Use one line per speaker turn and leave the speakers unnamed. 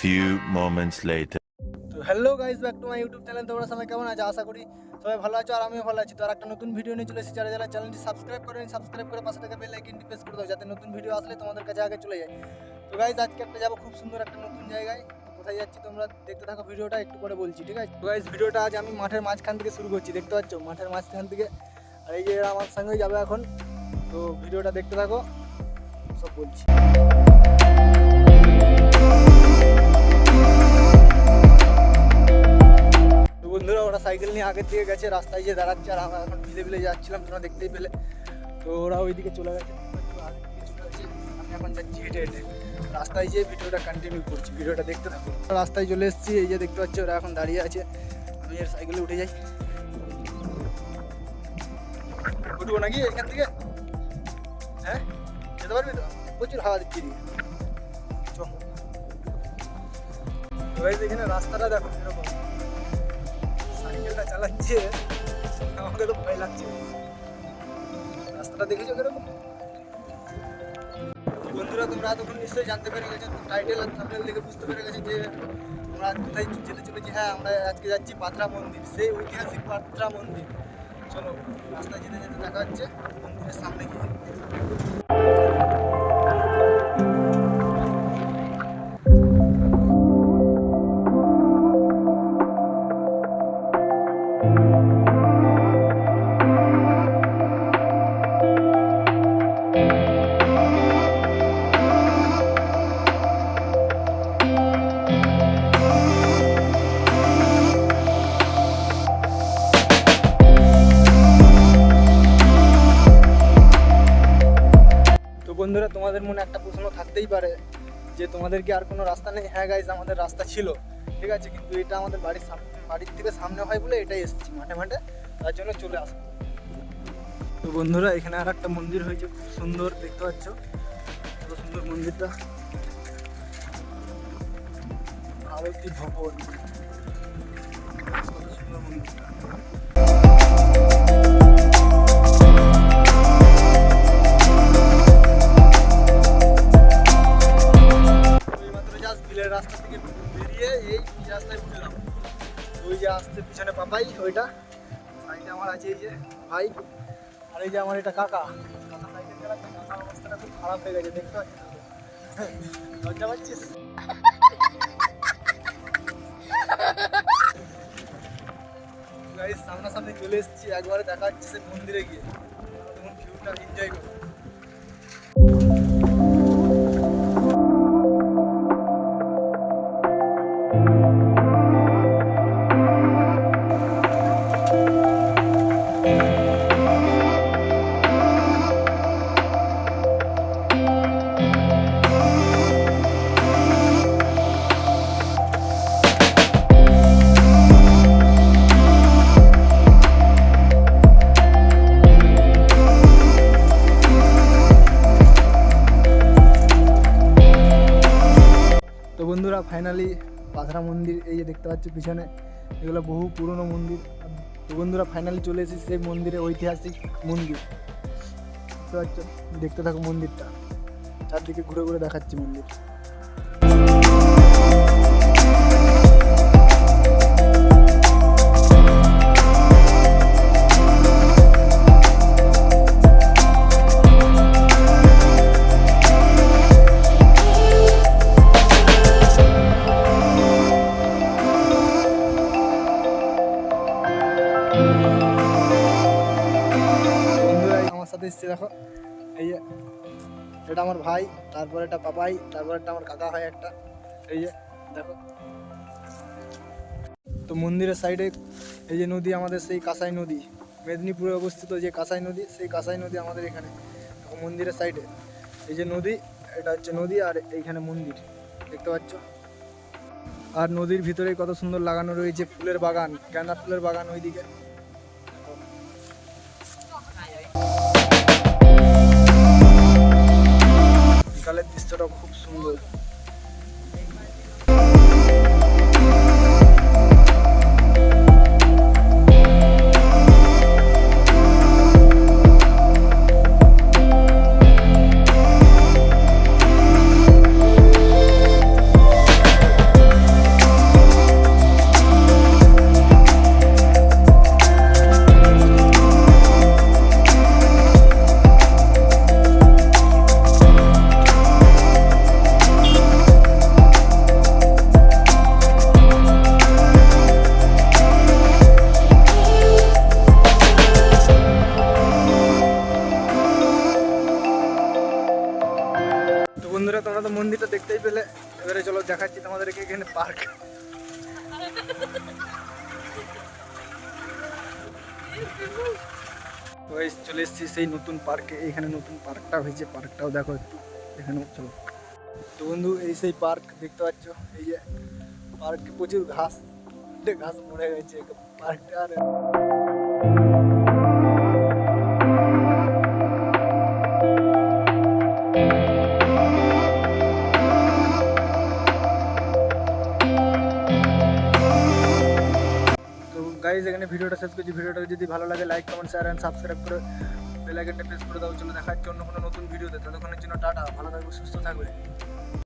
Few moments later.
তো hello guys back to my YouTube channel তোমরা সবাই কেমন আছো? আশা করি সবাই ভালো আছো আর আমিও ভালো আছি। তো আর একটা নতুন ভিডিও নিয়ে চলে এসেছি। যারা যারা চ্যানেলটি সাবস্ক্রাইব করেন সাবস্ক্রাইব করে পাশে থাকা বেল আইকনটি প্রেস করে দাও, যাতে নতুন ভিডিও আসলে তোমাদের কাছে আগে চলে যায়। তো গাইস আজকে একটা যাব খুব সুন্দর একটা নতুন জায়গায়। কোথায় যাচ্ছি তোমরা দেখতে থাকো ভিডিওটা একটু করে বলছি, ঠিক আছে? তো গাইস ভিডিওটা আজ আমি মাঠের মাঝখান থেকে শুরু করছি, দেখতে পাচ্ছ? মাঠের মাঝখান থেকে। আর এই যে আমার সঙ্গে যাবে এখন। তো ভিডিওটা দেখতে থাকো। সব বলছি। বন্ধুরা, ওরা সাইকেল নিয়ে আগের দিকে গেছে, রাস্তায় যে দাঁড়াচ্ছে আর আমরা এখন ভিলে ভিলে যাচ্ছিলাম, তোমরা দেখতেই পেলে। তো ওরা ওইদিকে চলে গেছে দিকে চলে গেছে। আমি এখন যাচ্ছি হেঁটে হেঁটে। রাস্তায় যেয়ে ভিডিওটা কন্টিনিউ করছি, ভিডিওটা দেখতে থাকো। রাস্তায় চলে এসেছি, এই যে দেখতে পাচ্ছি, ওরা এখন দাঁড়িয়ে আছে। আমি এর সাইকেলে উঠে যাই। উঠবো নাকি এখান থেকে? হ্যাঁ? যেতে পারবি তো? প্রচুর হাওয়া দিচ্ছি এখানে রাস্তাটা দেখো, এরকম। সাইকেলটা চালাচ্ছে, আমাকে তো ভয় লাগছে। রাস্তাটা দেখেছ কীরকম? বন্ধুরা, তোমরা এতক্ষণ নিশ্চয়ই জানতে পেরে গেছো টাইটেল আর থাম্বনেল দেখে বুঝতে পেরে গেছো যে আমরা কোথায় যেতে চলেছি হ্যাঁ আমরা আজকে যাচ্ছি পাথরা মন্দির, সেই ঐতিহাসিক পাথরা মন্দির। চলো, রাস্তায় যেতে যেতে দেখা হচ্ছে, মন্দিরের সামনে গিয়ে। তোমাদের মনে একটা প্রশ্ন থাকতেই পারে যে তোমাদের কি আর কোনো রাস্তা নেই? হ্যাঁ গাইজ আমাদের রাস্তা ছিল। ঠিক আছে, কিন্তু এটা আমাদের বাড়ির সামনে বাড়ির থেকে সামনে হয় বলে এটাই এসেছি। মাঠে মাঠে তার জন্য চলে আসব। তো বন্ধুরা, এখানে আর একটা মন্দির হয়েছে, খুব সুন্দর, দেখতে পাচ্ছ? কত সুন্দর মন্দিরটা। আরতি ভবন। সুন্দর মন্দিরটা। রাস্তা থেকে বেরিয়ে এই রাস্তায় উঠলাম ওই যে আসছে পিছনে পাপাই, ওইটা। সাইডে আমার আছে এই যে ভাই, আর এই যে আমার এটা কাকা। কাকা সাইকেল চালাচ্ছে কাকার অবস্থাটা খুব খারাপ হয়ে গেছে, দেখতে পাচ্ছিস? লজ্জা পাচ্ছিস? গাইস সামনাসামনি চলে এসেছি, একবারে দেখা যাচ্ছে সে মন্দিরে গিয়ে। তখন ভিউটা এনজয় করো বন্ধুরা ফাইনালি পাথরা মন্দির, এই যে দেখতে পাচ্ছি পিছনে, এগুলো বহু পুরনো মন্দির। তো বন্ধুরা ফাইনালি চলে এসেছি সেই মন্দিরে ঐতিহাসিক মন্দির। দেখতে থাকো মন্দিরটা। চারদিকে ঘুরে ঘুরে দেখাচ্ছি মন্দির। সাথে এসছে দেখো, এই যে, এটা আমার ভাই, তারপর এটা পাপাই, তারপর এটা আমার কাকা হয় একটা, এই যে, দেখো। তো মন্দিরের সাইডে এই যে নদী আমাদের সেই কাঁসাই নদী, মেদিনীপুরে অবস্থিত যে কাঁসাই নদী, সেই কাঁসাই নদী আমাদের এখানে মন্দিরের সাইডে এই যে নদী, এটা হচ্ছে নদী আর এইখানে মন্দির, দেখতে পাচ্ছ? আর নদীর ভিতরে কত সুন্দর লাগানো রয়েছে ফুলের বাগান, গাঁদা ফুলের বাগান ওইদিকে। দেখতেই পেলে। এবারে চলো দেখাচ্ছি তোমাদেরকে এখানে পার্ক ওই চলে এসেছি সেই নতুন পার্কে এখানে নতুন পার্কটা হয়েছে। পার্কটাও দেখো একটু। এখানেও চলো। তো বন্ধু, এই সেই পার্ক দেখতে পাচ্ছ? এই যে পার্কে প্রচুর ঘাস। ঘাস মরে গেছে। পার্কটা আর গাইজ এখানে ভিডিওটা শেষ করছি। ভিডিওটা যদি ভালো লাগে like comment share and subscribe করে বেল আইকনটা প্রেস করে দাও। চলো দেখা জন্য কোনো নতুন ভিডিওতে। ততক্ষণের জন্য টাটা। ভালো থাকবে, সুস্থ থাকবে।